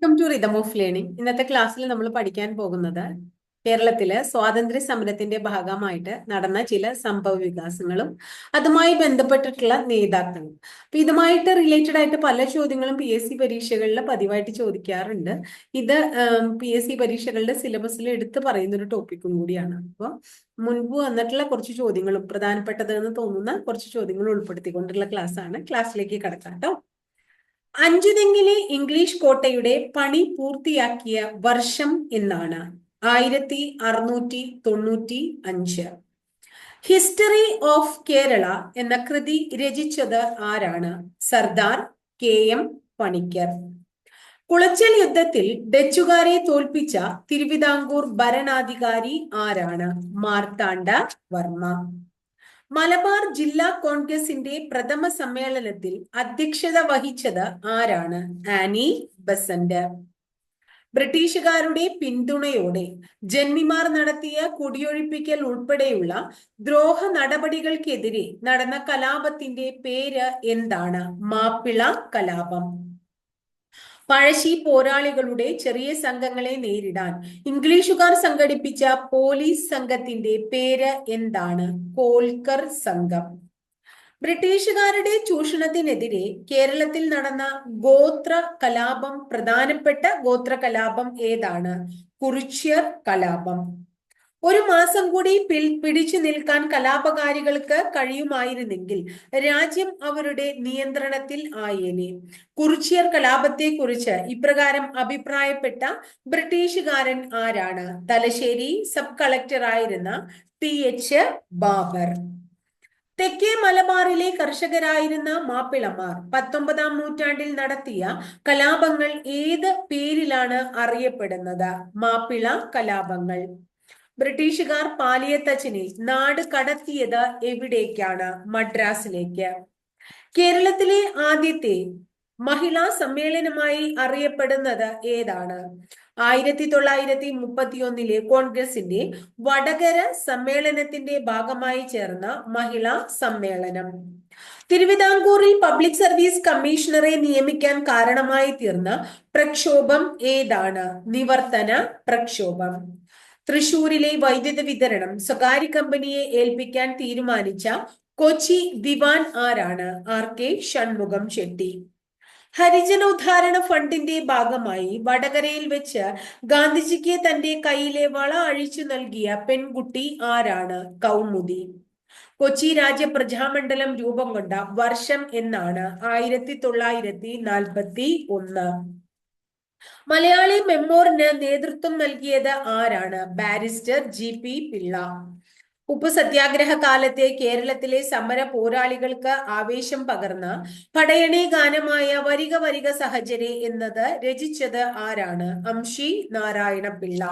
Welcome to rhythm of learning ഇന്നത്തെ ക്ലാസ്സിൽ നമ്മൾ പഠിക്കാൻ പോകുന്നത് കേരളത്തിലെ സ്വാതന്ത്ര്യ സമരത്തിന്റെ ഭാഗമായിട്ട് നടന്ന ചില സംഭവ വികാസങ്ങളും അതുമായി ബന്ധപ്പെട്ടിട്ടുള്ള നേതാക്കളും. അപ്പൊ ഇതുമായിട്ട് റിലേറ്റഡ് ആയിട്ട് പല ചോദ്യങ്ങളും പി എസ് സി പരീക്ഷകളിൽ പതിവായിട്ട് ചോദിക്കാറുണ്ട്. ഇത് പി എസ് സി പരീക്ഷകളുടെ സിലബസിൽ എടുത്തു പറയുന്ന ഒരു ടോപ്പിക്കും കൂടിയാണ്. അപ്പോൾ മുൻപ് വന്നിട്ടുള്ള കുറച്ച് ചോദ്യങ്ങളും പ്രധാനപ്പെട്ടത് എന്ന് തോന്നുന്ന കുറച്ച് ചോദ്യങ്ങൾ ഉൾപ്പെടുത്തിക്കൊണ്ടുള്ള ക്ലാസ്സാണ് ക്ലാസ്സിലേക്ക് കടക്കാം കേട്ടോ അഞ്ചുതെങ്ങിലെ ഇംഗ്ലീഷ് കോട്ടയുടെ പണി പൂർത്തിയാക്കിയ വർഷം എന്നാണ്. ആയിരത്തി അറുന്നൂറ്റി തൊണ്ണൂറ്റി അഞ്ച്. ഹിസ്റ്ററി ഓഫ് കേരള എന്ന കൃതി രചിച്ചത് ആരാണ്? Sardar K M Panikkar. Colachel യുദ്ധത്തിൽ ഡച്ചുകാരെ തോൽപ്പിച്ച തിരുവിതാംകൂർ ഭരണാധികാരി ആരാണ്? മാർത്താണ്ഡ വർമ്മ. മലബാർ ജില്ലാ കോൺഗ്രസിന്റെ പ്രഥമ സമ്മേളനത്തിൽ അധ്യക്ഷത വഹിച്ചത് ആരാണ്? ആനി ബസന്റ് ബ്രിട്ടീഷുകാരുടെ പിന്തുണയോടെ ജന്മിമാർ നടത്തിയ കുടിയൊഴിപ്പിക്കൽ ഉൾപ്പെടെയുള്ള ദ്രോഹ നടപടികൾക്കെതിരെ നടന്ന കലാപത്തിന്റെ പേര് എന്താണ്? മാപ്പിള കലാപം. പഴശ്ശി പോരാളികളുടെ ചെറിയ സംഘങ്ങളെ നേരിടാൻ ഇംഗ്ലീഷുകാർ സംഘടിപ്പിച്ച പോലീസ് സംഘത്തിന്റെ പേര് എന്താണ്? കോൽക്കർ സംഘം. ബ്രിട്ടീഷുകാരുടെ ചൂഷണത്തിനെതിരെ കേരളത്തിൽ നടന്ന ഗോത്ര കലാപം പ്രധാനപ്പെട്ട ഗോത്ര കലാപം ഏതാണ്? കുറിച്യർ കലാപം. ഒരു മാസം കൂടി പിടിച്ചു നിൽക്കാൻ കലാപകാരികൾക്ക് കഴിയുമായിരുന്നെങ്കിൽ രാജ്യം അവരുടെ നിയന്ത്രണത്തിൽ ആയേനെ. കുറിച്യർ കലാപത്തെക്കുറിച്ച് ഇപ്രകാരം അഭിപ്രായപ്പെട്ട ബ്രിട്ടീഷുകാരൻ ആരാണ്? തലശ്ശേരി സബ് കളക്ടറായിരുന്ന ടി എച്ച് ബാബർ. തെക്കേ മലബാറിലെ കർഷകരായിരുന്ന മാപ്പിളമാർ പത്തൊമ്പതാം നൂറ്റാണ്ടിൽ നടത്തിയ കലാപങ്ങൾ ഏത് പേരിലാണ് അറിയപ്പെടുന്നത്? മാപ്പിള കലാപങ്ങൾ. ബ്രിട്ടീഷുകാർ പാലിയത്തച്ഛനെ നാട് കടത്തിയത് എവിടേക്കാണ്? മദ്രാസിലേക്ക്. കേരളത്തിലെ ആദ്യത്തെ മഹിളാ സമ്മേളനമായി അറിയപ്പെടുന്നത് ഏതാണ്? ആയിരത്തി തൊള്ളായിരത്തി മുപ്പത്തി ഒന്നിലെ കോൺഗ്രസിന്റെ വടകര സമ്മേളനത്തിന്റെ ഭാഗമായി ചേർന്ന മഹിളാ സമ്മേളനം. തിരുവിതാംകൂറിൽ പബ്ലിക് സർവീസ് കമ്മീഷണറെ നിയമിക്കാൻ കാരണമായി തീർന്ന പ്രക്ഷോഭം ഏതാണ്? നിവർത്തന പ്രക്ഷോഭം. തൃശൂരിലെ വൈദ്യുത വിതരണം സ്വകാര്യ കമ്പനിയെ ഏൽപ്പിക്കാൻ തീരുമാനിച്ച കൊച്ചി ദിവാൻ ആരാണ്? ആർ കെ ഷൺമുഖം ചെട്ടി ഹരിജനോദ്ധാരണ ഫണ്ടിന്റെ ഭാഗമായി വടകരയിൽ വെച്ച് ഗാന്ധിജിക്ക് തന്റെ കയ്യിലെ വള അഴിച്ചു നൽകിയ പെൺകുട്ടി ആരാണ്? കൗമുദി. കൊച്ചി രാജ്യ പ്രജാമണ്ഡലം രൂപം കൊണ്ട വർഷം എന്നാണ് ആയിരത്തി തൊള്ളായിരത്തി നാൽപ്പത്തി ഒന്ന്. മലയാളി മെമ്മോറിന് നേതൃത്വം നൽകിയത് ആരാണ്? Barrister G P Pillai. ഉപ്പ് സത്യാഗ്രഹ കാലത്തെ കേരളത്തിലെ സമര പോരാളികൾക്ക് ആവേശം പകർന്ന പടയണി ഗാനമായ വരിക വരിക സഹചരി എന്നത് രചിച്ചത് ആരാണ്? അംഷി നാരായണ പിള്ള.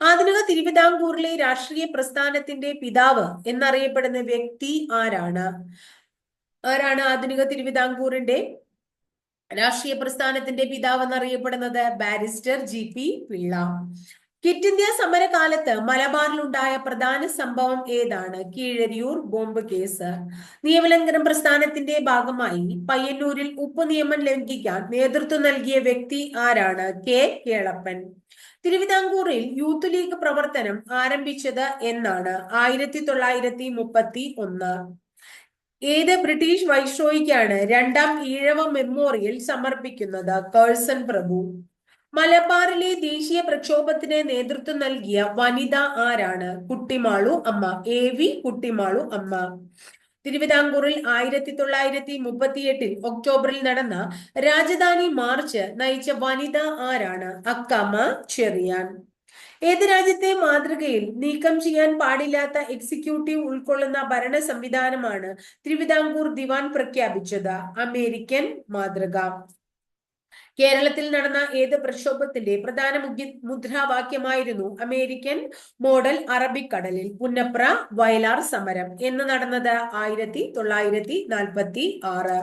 ആധുനിക തിരുവിതാംകൂറിലെ രാഷ്ട്രീയ പ്രസ്ഥാനത്തിന്റെ പിതാവ് എന്നറിയപ്പെടുന്ന വ്യക്തി ആരാണ്? ആരാണ് ആധുനിക തിരുവിതാംകൂറിന്റെ രാഷ്ട്രീയ പ്രസ്ഥാനത്തിന്റെ പിതാവ് എന്നറിയപ്പെടുന്നത് barrister G P Pillai. Quit India സമരകാലത്ത് മലബാറിലുണ്ടായ പ്രധാന സംഭവം ഏതാണ്? Keezhariyur bomb case. നിയമലംഘനം പ്രസ്ഥാനത്തിന്റെ ഭാഗമായി പയ്യന്നൂരിൽ ഉപ്പ് നിയമം ലംഘിക്കാൻ നേതൃത്വം നൽകിയ വ്യക്തി ആരാണ്? കെ. കേളപ്പൻ. തിരുവിതാംകൂറിൽ യൂത്ത് ലീഗ് പ്രവർത്തനം ആരംഭിച്ചത് എന്നാണ്. ആയിരത്തി തൊള്ളായിരത്തി മുപ്പത്തി ഒന്ന്. ഏത് ബ്രിട്ടീഷ് വൈഷ്രോയിക്കാണ് രണ്ടാം ഈഴവ മെമ്മോറിയൽ സമർപ്പിക്കുന്നത് കേഴ്സൺ പ്രഭു. മലബാറിലെ ദേശീയ പ്രക്ഷോഭത്തിന് നേതൃത്വം നൽകിയ വനിത ആരാണ്? കുട്ടിമാളു അമ്മ എ വി കുട്ടിമാളു അമ്മ. തിരുവിതാംകൂറിൽ ആയിരത്തി തൊള്ളായിരത്തി മുപ്പത്തിയെട്ടിൽ ഒക്ടോബറിൽ നടന്ന രാജധാനി മാർച്ച് നയിച്ച വനിത ആരാണ്? അക്കമ്മ ചെറിയാൻ. ഏത് രാജ്യത്തെ മാതൃകയിൽ നീക്കം ചെയ്യാൻ പാടില്ലാത്ത എക്സിക്യൂട്ടീവ് ഉൾക്കൊള്ളുന്ന ഭരണ സംവിധാനമാണ് തിരുവിതാംകൂർ ദിവാൻ പ്രഖ്യാപിച്ചത്? അമേരിക്കൻ മാതൃക. കേരളത്തിൽ നടന്ന ഏത് പ്രക്ഷോഭത്തിന്റെ പ്രധാന മുദ്രാവാക്യമായിരുന്നു അമേരിക്കൻ മോഡൽ അറബിക്കടലിൽ പുന്നപ്ര വയലാർ സമരം എന്ന് നടന്നത് ആയിരത്തി തൊള്ളായിരത്തി നാൽപ്പത്തി ആറ്.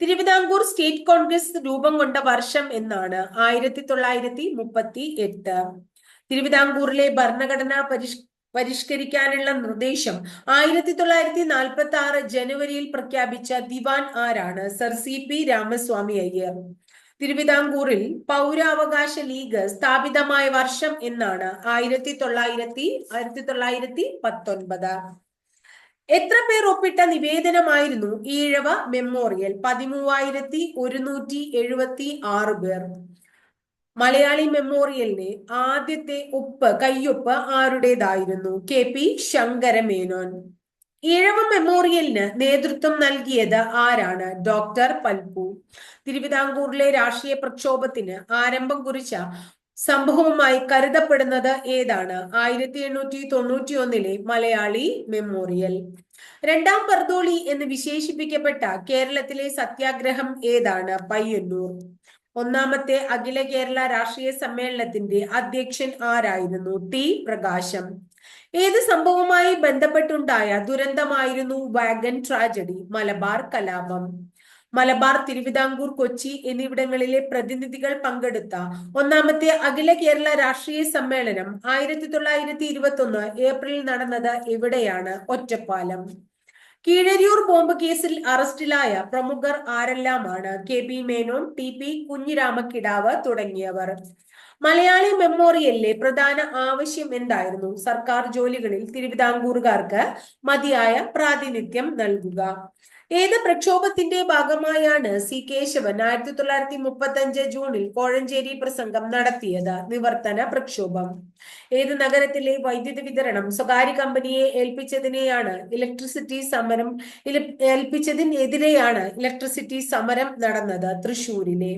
തിരുവിതാംകൂർ സ്റ്റേറ്റ് കോൺഗ്രസ് രൂപം കൊണ്ട വർഷം എന്നാണ് ആയിരത്തി തൊള്ളായിരത്തി മുപ്പത്തി എട്ട്. തിരുവിതാംകൂറിലെ ഭരണഘടന പരിഷ് പരിഷ്കരിക്കാനുള്ള നിർദ്ദേശം ആയിരത്തി തൊള്ളായിരത്തി നാൽപ്പത്തി ആറ് ജനുവരിയിൽ പ്രഖ്യാപിച്ച ദിവാൻ ആരാണ്? Sir C P Ramaswami Iyer. തിരുവിതാംകൂറിൽ പൗരാവകാശ ലീഗ് സ്ഥാപിതമായ വർഷം എന്നാണ് ആയിരത്തി തൊള്ളായിരത്തി ആയിരത്തി തൊള്ളായിരത്തി പത്തൊൻപത്. എത്ര പേർ ഒപ്പിട്ട നിവേദനമായിരുന്നു ഈഴവ മെമ്മോറിയൽ? പതിമൂവായിരത്തി ഒരുന്നൂറ്റി എഴുപത്തി ആറ് പേർ. മലയാളി മെമ്മോറിയലിന് ആദ്യത്തെ ഒപ്പ് കയ്യൊപ്പ് ആരുടേതായിരുന്നു? K P Sankaramenon. ഈഴവ മെമ്മോറിയലിന് നേതൃത്വം നൽകിയത് ആരാണ്? ഡോക്ടർ പൽപു. തിരുവിതാംകൂറിലെ രാഷ്ട്രീയ പ്രക്ഷോഭത്തിന് ആരംഭം കുറിച്ച സംഭവവുമായി കരുതപ്പെടുന്നത് ഏതാണ്? ആയിരത്തി എണ്ണൂറ്റി തൊണ്ണൂറ്റി ഒന്നിലെ മലയാളി മെമ്മോറിയൽ. രണ്ടാം പർദോളി എന്ന് വിശേഷിപ്പിക്കപ്പെട്ട കേരളത്തിലെ സത്യാഗ്രഹം ഏതാണ്? പയ്യന്നൂർ. ഒന്നാമത്തെ അഖില കേരള രാഷ്ട്രീയ സമ്മേളനത്തിന്റെ അധ്യക്ഷൻ ആരായിരുന്നു? ടി. പ്രകാശം. ഏത് സംഭവവുമായി ബന്ധപ്പെട്ടുണ്ടായ ദുരന്തമായിരുന്നു വാഗൻ ട്രാജഡി? മലബാർ കലാപം. മലബാർ തിരുവിതാംകൂർ കൊച്ചി എന്നിവിടങ്ങളിലെ പ്രതിനിധികൾ പങ്കെടുത്ത ഒന്നാമത്തെ അഖില കേരള രാഷ്ട്രീയ സമ്മേളനം ആയിരത്തി തൊള്ളായിരത്തി ഇരുപത്തി ഒന്ന് ഏപ്രിലിൽ നടന്നത് എവിടെയാണ്? ഒറ്റപ്പാലം. കീഴരിയൂർ ബോംബ് കേസിൽ അറസ്റ്റിലായ പ്രമുഖർ ആരെല്ലാമാണ്? K P Menon T P Kunhiramakkidavu തുടങ്ങിയവർ. മലയാളി മെമ്മോറിയലിലെ പ്രധാന ആവശ്യം എന്തായിരുന്നു? സർക്കാർ ജോലികളിൽ തിരുവിതാംകൂറുകാർക്ക് മതിയായ പ്രാതിനിധ്യം നൽകുക. ഏത് പ്രക്ഷോഭത്തിന്റെ ഭാഗമായാണ് സി കേശവൻ ആയിരത്തി തൊള്ളായിരത്തി മുപ്പത്തി അഞ്ച് ജൂണിൽ കോഴഞ്ചേരി പ്രസംഗം നടത്തിയത്? നിവർത്തന പ്രക്ഷോഭം. ഏത് നഗരത്തിലെ വൈദ്യുതി വിതരണം സ്വകാര്യ കമ്പനിയെ ഏൽപ്പിച്ചതിനെയാണ് ഇലക്ട്രിസിറ്റി സമരം ഏൽപ്പിച്ചതിനെതിരെയാണ് ഇലക്ട്രിസിറ്റി സമരം നടന്നത് തൃശൂരിലെ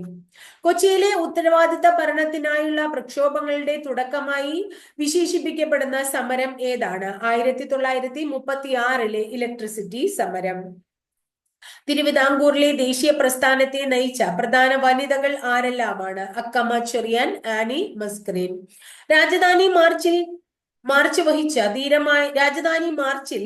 കൊച്ചിയിലെ ഉത്തരവാദിത്ത ഭരണത്തിനായുള്ള പ്രക്ഷോഭങ്ങളുടെ തുടക്കമായി വിശേഷിപ്പിക്കപ്പെടുന്ന സമരം ഏതാണ്? ആയിരത്തി തൊള്ളായിരത്തി മുപ്പത്തി ആറിലെ ഇലക്ട്രിസിറ്റി സമരം. തിരുവിതാംകൂറിലെ ദേശീയ പ്രസ്ഥാനത്തെ നയിച്ച പ്രധാന വനിതകൾ ആരെല്ലാമാണ്? അക്കമ്മ ചെറിയാൻ ആനി മസ്ക്രീൻ. രാജധാനി മാർച്ചിൽ മാർച്ച് വഹിച്ച ധീരമായ രാജധാനി മാർച്ചിൽ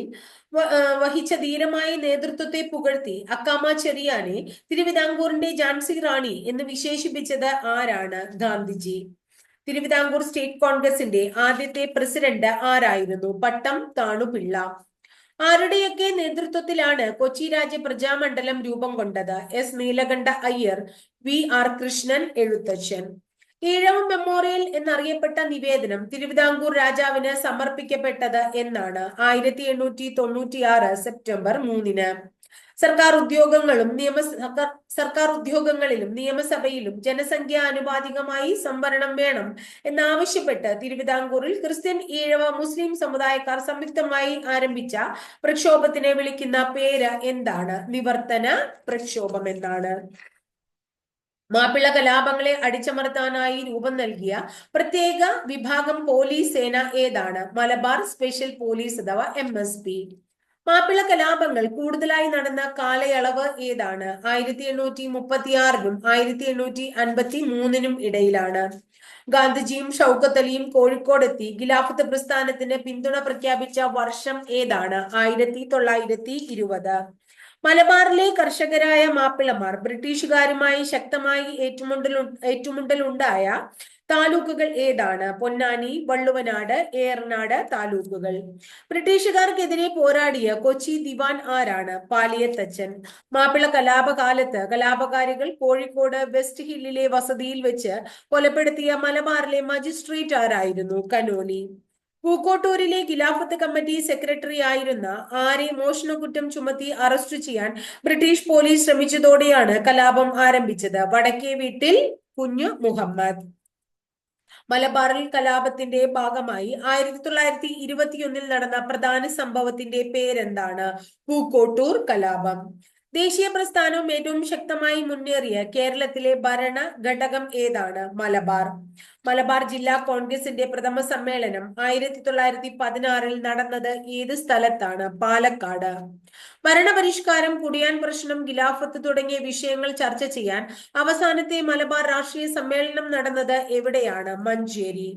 വഹിച്ച ധീരമായ നേതൃത്വത്തെ പുകഴ്ത്തി അക്കാമ ചെറിയാനെ തിരുവിതാംകൂറിന്റെ ജാൻസി റാണി എന്ന് വിശേഷിപ്പിച്ചത് ആരാണ്? ഗാന്ധിജി. തിരുവിതാംകൂർ സ്റ്റേറ്റ് കോൺഗ്രസിന്റെ ആദ്യത്തെ പ്രസിഡന്റ് ആരായിരുന്നു? പട്ടം താണുപിള്ള. ആരുടെയൊക്കെ നേതൃത്വത്തിലാണ് കൊച്ചി രാജ്യ പ്രജാമണ്ഡലം രൂപം കൊണ്ടത്? S Neelakanta Iyer V R Krishnan Ezhuthachan. Ezhava memorial എന്നറിയപ്പെട്ട നിവേദനം തിരുവിതാംകൂർ രാജാവിന് സമർപ്പിക്കപ്പെട്ടത് എന്നാണ് ആയിരത്തി എണ്ണൂറ്റി തൊണ്ണൂറ്റി ആറ് സെപ്റ്റംബർ മൂന്നിന്. സർക്കാർ ഉദ്യോഗങ്ങളും നിയമ സർക്കാർ ഉദ്യോഗങ്ങളിലും നിയമസഭയിലും ജനസംഖ്യ അനുപാതികമായി സംവരണം വേണം എന്നാവശ്യപ്പെട്ട് തിരുവിതാംകൂറിൽ ക്രിസ്ത്യൻ ഈഴവ മുസ്ലിം സമുദായക്കാർ സംയുക്തമായി ആരംഭിച്ച പ്രക്ഷോഭത്തിനെ വിളിക്കുന്ന പേര് എന്താണ്? നിവർത്തന പ്രക്ഷോഭം എന്നാണ് മാപ്പിള കലാപങ്ങളെ അടിച്ചമർത്താനായി രൂപം നൽകിയ പ്രത്യേക വിഭാഗം പോലീസ് സേന ഏതാണ്? മലബാർ സ്പെഷ്യൽ പോലീസ് അഥവാ എം എസ് പി. മാപ്പിള കലാപങ്ങൾ കൂടുതലായി നടന്ന കാലയളവ് ഏതാണ്? ആയിരത്തി എണ്ണൂറ്റി മുപ്പത്തി ആറിനും ആയിരത്തി എണ്ണൂറ്റി അൻപത്തി മൂന്നിനും ഇടയിലാണ്. ഗാന്ധിജിയും ഷൗക്കത്ത് അലിയും കോഴിക്കോടെത്തി ഖിലാഫത്ത് പ്രസ്ഥാനത്തിന് പിന്തുണ പ്രഖ്യാപിച്ച വർഷം ഏതാണ്? ആയിരത്തി തൊള്ളായിരത്തി ഇരുപത് മലബാറിലെ കർഷകരായ മാപ്പിളമാർ ബ്രിട്ടീഷുകാരുമായി ശക്തമായി ഏറ്റുമുണ്ടൽ ഏറ്റുമുണ്ടലുണ്ടായ താലൂക്കുകൾ ഏതാണ്? പൊന്നാനി വള്ളുവനാട് ഏറനാട് താലൂക്കുകൾ. ബ്രിട്ടീഷുകാർക്കെതിരെ പോരാടിയ കൊച്ചി ദിവാൻ ആരാണ്? പാലിയത്തച്ഛൻ. മാപ്പിള കലാപകാലത്ത് കലാപകാരികൾ കോഴിക്കോട് വെസ്റ്റ് ഹില്ലിലെ വസതിയിൽ വെച്ച് കൊലപ്പെടുത്തിയ മലബാറിലെ മജിസ്ട്രേറ്റ് ആരായിരുന്നു? കനോലി. പൂക്കോട്ടൂരിലെ ഖിലാഫത്ത് കമ്മിറ്റി സെക്രട്ടറി ആയിരുന്ന ആരെ മോഷണക്കുറ്റം ചുമത്തി അറസ്റ്റ് ചെയ്യാൻ ബ്രിട്ടീഷ് പോലീസ് ശ്രമിച്ചതോടെയാണ് കലാപം ആരംഭിച്ചത്. വടക്കേ വീട്ടിൽ കുഞ്ഞു മുഹമ്മദ്. മലബാറിൽ കലാപത്തിന്റെ ഭാഗമായി ആയിരത്തി തൊള്ളായിരത്തി ഇരുപത്തിയൊന്നിൽ നടന്ന പ്രധാന സംഭവത്തിന്റെ പേരെന്താണ്? പൂക്കോട്ടൂർ കലാപം. ദേശീയ പ്രസ്ഥാനവും ഏറ്റവും ശക്തമായി മുന്നേറിയ കേരളത്തിലെ ഭരണ ഘടകം ഏതാണ്? മലബാർ. മലബാർ ജില്ലാ കോൺഗ്രസിന്റെ പ്രഥമ സമ്മേളനം ആയിരത്തി തൊള്ളായിരത്തി പതിനാറിൽ നടന്നത് ഏത് സ്ഥലത്താണ്? പാലക്കാട്. ഭരണപരിഷ്കാരം കുടിയാൻ പ്രശ്നം ഖിലാഫത്ത് തുടങ്ങിയ വിഷയങ്ങൾ ചർച്ച ചെയ്യാൻ അവസാനത്തെ മലബാർ രാഷ്ട്രീയ സമ്മേളനം നടന്നത് എവിടെയാണ്? മഞ്ചേരി.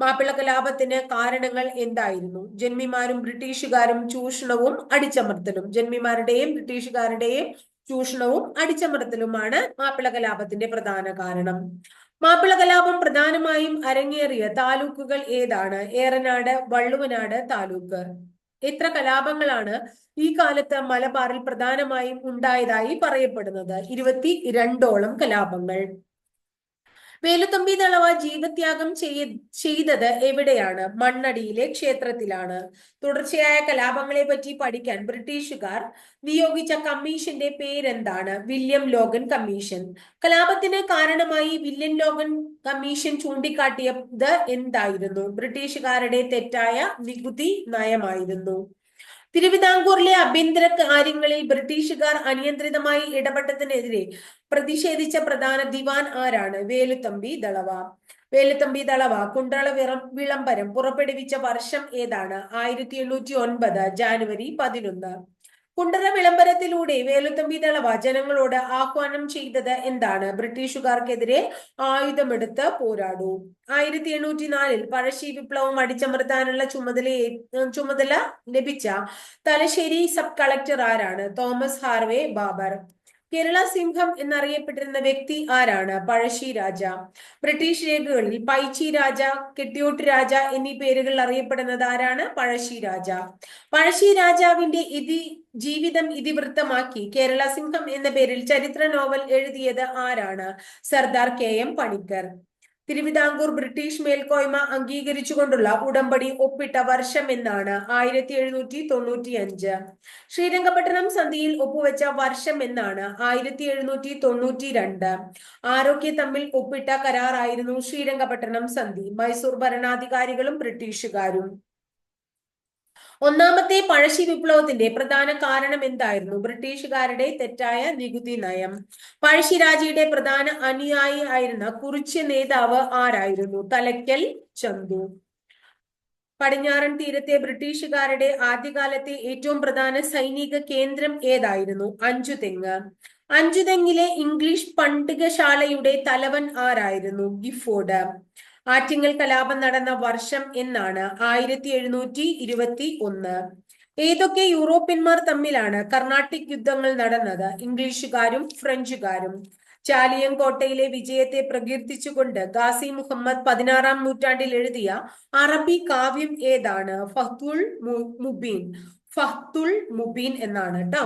മാപ്പിള കലാപത്തിന് കാരണങ്ങൾ എന്തായിരുന്നു? ജന്മിമാരും ബ്രിട്ടീഷുകാരും ചൂഷണവും അടിച്ചമർത്തലും. ജന്മിമാരുടെയും ബ്രിട്ടീഷുകാരുടെയും ചൂഷണവും അടിച്ചമർത്തലുമാണ് മാപ്പിള കലാപത്തിന്റെ പ്രധാന കാരണം. മാപ്പിള കലാപം പ്രധാനമായും അരങ്ങേറിയ താലൂക്കുകൾ ഏതാണ്? ഏറനാട് വള്ളുവനാട് താലൂക്ക്. എത്ര കലാപങ്ങളാണ് ഈ കാലത്ത് മലബാറിൽ പ്രധാനമായും ഉണ്ടായതായി പറയപ്പെടുന്നത്? ഇരുപത്തി രണ്ടോളം കലാപങ്ങൾ. വേലുത്തമ്പി ദളവ ജീവത്യാഗം ചെയ്യ ചെയ്തത് എവിടെയാണ്? മണ്ണടിയിലെ ക്ഷേത്രത്തിലാണ്. തുടർച്ചയായ കലാപങ്ങളെ പറ്റി പഠിക്കാൻ ബ്രിട്ടീഷുകാർ നിയോഗിച്ച കമ്മീഷന്റെ പേരെന്താണ്? William Logan commission. കലാപത്തിന് കാരണമായി വില്യം ലോഗൻ കമ്മീഷൻ ചൂണ്ടിക്കാട്ടിയത് എന്തായിരുന്നു? ബ്രിട്ടീഷുകാരുടെ തെറ്റായ നികുതി നയമായിരുന്നു. തിരുവിതാംകൂറിലെ ആഭ്യന്തര കാര്യങ്ങളിൽ ബ്രിട്ടീഷുകാർ അനിയന്ത്രിതമായി ഇടപെട്ടതിനെതിരെ പ്രതിഷേധിച്ച പ്രധാന ദിവാൻ ആരാണ്? വേലുത്തമ്പി ദളവ. വേലുത്തമ്പി ദളവ കുണ്ടള വിറ വിളംബരം പുറപ്പെടുവിച്ച വർഷം ഏതാണ്? ആയിരത്തി എണ്ണൂറ്റി ഒൻപത് ജാനുവരി പതിനൊന്ന്. കുണ്ടറ വിളംബരത്തിലൂടെ വേലുത്തമ്പി ദളവ ജനങ്ങളോട് ആഹ്വാനം ചെയ്തത് എന്താണ്? ബ്രിട്ടീഷുകാർക്കെതിരെ ആയുധമെടുത്ത് പോരാടൂ. ആയിരത്തി എണ്ണൂറ്റി നാലിൽ പഴശ്ശി വിപ്ലവം അടിച്ചമർത്താനുള്ള ചുമതല ചുമതല ലഭിച്ച തലശ്ശേരി സബ് കളക്ടർ ആരാണ്? Thomas Harvey Baber. കേരള സിംഹം എന്നറിയപ്പെട്ടിരുന്ന വ്യക്തി ആരാണ്? പഴശ്ശി രാജ ബ്രിട്ടീഷ് രേഖകളിൽ പൈച്ചി രാജ കെട്ടിയോട്ട് രാജ എന്നീ പേരുകളിൽ അറിയപ്പെടുന്നത് ആരാണ്? പഴശ്ശി രാജ. പഴശ്ശി രാജാവിന്റെ ഇതി ജീവിതം ഇതിവൃത്തമാക്കി കേരള സിംഹം എന്ന പേരിൽ ചരിത്ര നോവൽ എഴുതിയത് ആരാണ്? Sardar K M Panikkar. Thiruvithamkoor British മേൽക്കോയ്മ അംഗീകരിച്ചുകൊണ്ടുള്ള ഉടമ്പടി ഒപ്പിട്ട വർഷം എന്നാണ് ആയിരത്തി എഴുന്നൂറ്റി തൊണ്ണൂറ്റി അഞ്ച് ശ്രീരംഗപട്ടണം സന്ധിയിൽ ഒപ്പുവെച്ച വർഷം എന്നാണ് ആയിരത്തി എഴുന്നൂറ്റി തൊണ്ണൂറ്റി രണ്ട് ആരോഗ്യ തമ്മിൽ ഒപ്പിട്ട കരാറായിരുന്നു ശ്രീരംഗപട്ടണം സന്ധി. മൈസൂർ ഭരണാധികാരികളും ബ്രിട്ടീഷുകാരും. ഒന്നാമത്തെ പഴശ്ശി വിപ്ലവത്തിന്റെ പ്രധാന കാരണം എന്തായിരുന്നു? ബ്രിട്ടീഷുകാരുടെ തെറ്റായ നികുതി നയം. പഴശ്ശിരാജയുടെ പ്രധാന അനുയായി ആയിരുന്ന കുറിച്ച് നേതാവ് ആരായിരുന്നു? തലയ്ക്കൽ ചന്തു. പടിഞ്ഞാറൻ തീരത്തെ ബ്രിട്ടീഷുകാരുടെ ആദ്യകാലത്തെ ഏറ്റവും പ്രധാന സൈനിക കേന്ദ്രം ഏതായിരുന്നു? അഞ്ചുതെങ്ങ്. അഞ്ചുതെങ്ങിലെ ഇംഗ്ലീഷ് പണ്ഡിതശാലയുടെ തലവൻ ആരായിരുന്നു? ഗിഫോർഡ്. ആറ്റിങ്ങൽ കലാപം നടന്ന വർഷം എന്നാണ് ആയിരത്തി എഴുന്നൂറ്റി ഇരുപത്തി ഒന്ന് ഏതൊക്കെ യൂറോപ്യന്മാർ തമ്മിലാണ് കർണാട്ടിക് യുദ്ധങ്ങൾ നടന്നത്? ഇംഗ്ലീഷുകാരും ഫ്രഞ്ചുകാരും. ചാലിയം കോട്ടയിലെ വിജയത്തെ പ്രകീർത്തിച്ചുകൊണ്ട് ഗാസി മുഹമ്മദ് പതിനാറാം നൂറ്റാണ്ടിൽ എഴുതിയ അറബി കാവ്യം ഏതാണ്? ഫഹ്തുൽ മുബീൻ. ഫഹ്തുൽ മുബീൻ എന്നാണ് കേട്ടോ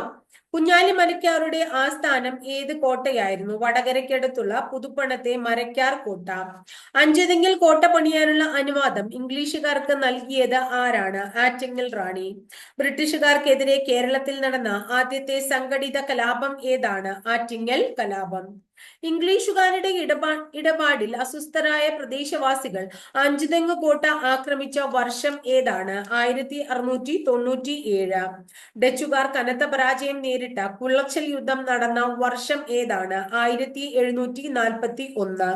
കുഞ്ഞാലി മരക്കാരുടെ ആസ്ഥാനം ഏത് കോട്ടയായിരുന്നു? വടകരയ്ക്കടുത്തുള്ള പുതുപ്പണത്തെ മരക്കാർ കോട്ട. അഞ്ചുതെങ്കിൽ കോട്ട പണിയാനുള്ള അനുവാദം ഇംഗ്ലീഷുകാർക്ക് നൽകിയത് ആരാണ്? ആറ്റിങ്ങൽ റാണി. ബ്രിട്ടീഷുകാർക്കെതിരെ കേരളത്തിൽ നടന്ന ആദ്യത്തെ സംഘടിത കലാപം ഏതാണ്? ആറ്റിങ്ങൽ കലാപം. ഇംഗ്ലീഷുകാരുടെ ഇടപാ ഇടപാടിൽ അസ്വസ്ഥരായ പ്രദേശവാസികൾ അഞ്ചുതെങ്ങ് കോട്ട ആക്രമിച്ച വർഷം ഏതാണ്? ആയിരത്തി അറുന്നൂറ്റി തൊണ്ണൂറ്റി ഏഴ് ഡച്ചുകാർ കനത്ത പരാജയം നേരിട്ട കുള്ളച്ചൽ യുദ്ധം നടന്ന വർഷം ഏതാണ്? ആയിരത്തി എഴുന്നൂറ്റി നാൽപ്പത്തി ഒന്ന്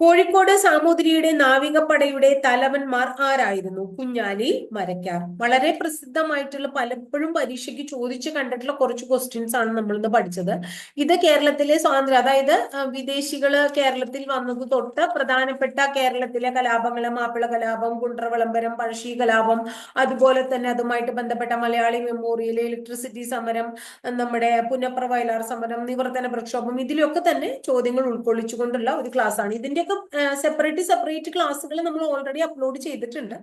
കോഴിക്കോട് സാമൂതിരിയുടെ നാവികപ്പടയുടെ തലവന്മാർ ആരായിരുന്നു? കുഞ്ഞാലി മരക്കാർ. വളരെ പ്രസിദ്ധമായിട്ടുള്ള പലപ്പോഴും പരീക്ഷയ്ക്ക് ചോദിച്ചു കണ്ടിട്ടുള്ള കുറച്ച് ക്വസ്റ്റ്യൻസ് ആണ് നമ്മൾ ഇന്ന് പഠിച്ചത്. ഇത് കേരളത്തിലെ സ്വാതന്ത്ര്യം അതായത് വിദേശികൾ കേരളത്തിൽ വന്നത് തൊട്ട് പ്രധാനപ്പെട്ട കേരളത്തിലെ കലാപങ്ങളെ മാപ്പിള കലാപം കുണ്ട്ര വിളംബരം പഴശ്ശി കലാപം അതുപോലെ തന്നെ അതുമായിട്ട് ബന്ധപ്പെട്ട മലയാളി മെമ്മോറിയൽ ഇലക്ട്രിസിറ്റി സമരം നമ്മുടെ പുന്നപ്ര വയലാർ സമരം നിവർത്തന പ്രക്ഷോഭം ഇതിലൊക്കെ തന്നെ ചോദ്യങ്ങൾ ഉൾക്കൊള്ളിച്ചുകൊണ്ടുള്ള ഒരു ക്ലാസ് ആണ്. ഇതിന്റെ സെപ്പറേറ്റ് സെപ്പറേറ്റ് ക്ലാസ്സുകൾ നമ്മൾ ഓൾറെഡി അപ്ലോഡ് ചെയ്തിട്ടുണ്ട്.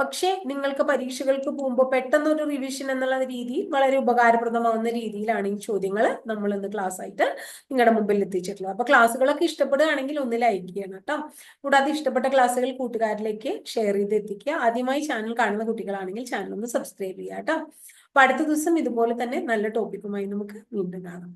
പക്ഷേ നിങ്ങൾക്ക് പരീക്ഷകൾക്ക് പോകുമ്പോൾ പെട്ടെന്ന് ഒരു റിവിഷൻ എന്നുള്ള രീതിയിൽ വളരെ ഉപകാരപ്രദമാവുന്ന രീതിയിലാണ് ഈ ചോദ്യങ്ങൾ നമ്മൾ ഇന്ന് ക്ലാസ് ആയിട്ട് നിങ്ങളുടെ മുമ്പിൽ എത്തിച്ചിട്ടുള്ളത്. അപ്പൊ ക്ലാസ്സുകളൊക്കെ ഇഷ്ടപ്പെടുകയാണെങ്കിൽ ഒന്ന് ലൈക്ക് ചെയ്യണം കേട്ടോ. കൂടാതെ ഇഷ്ടപ്പെട്ട ക്ലാസ്സുകൾ കൂട്ടുകാരിലേക്ക് ഷെയർ ചെയ്ത് എത്തിക്കുക. ആദ്യമായി ചാനൽ കാണുന്ന കുട്ടികളാണെങ്കിൽ ചാനൽ ഒന്ന് സബ്സ്ക്രൈബ് ചെയ്യുക കേട്ടോ. അപ്പൊ അടുത്ത ദിവസം ഇതുപോലെ തന്നെ നല്ല ടോപ്പിക്കുമായി നമുക്ക് വീണ്ടും കാണാം.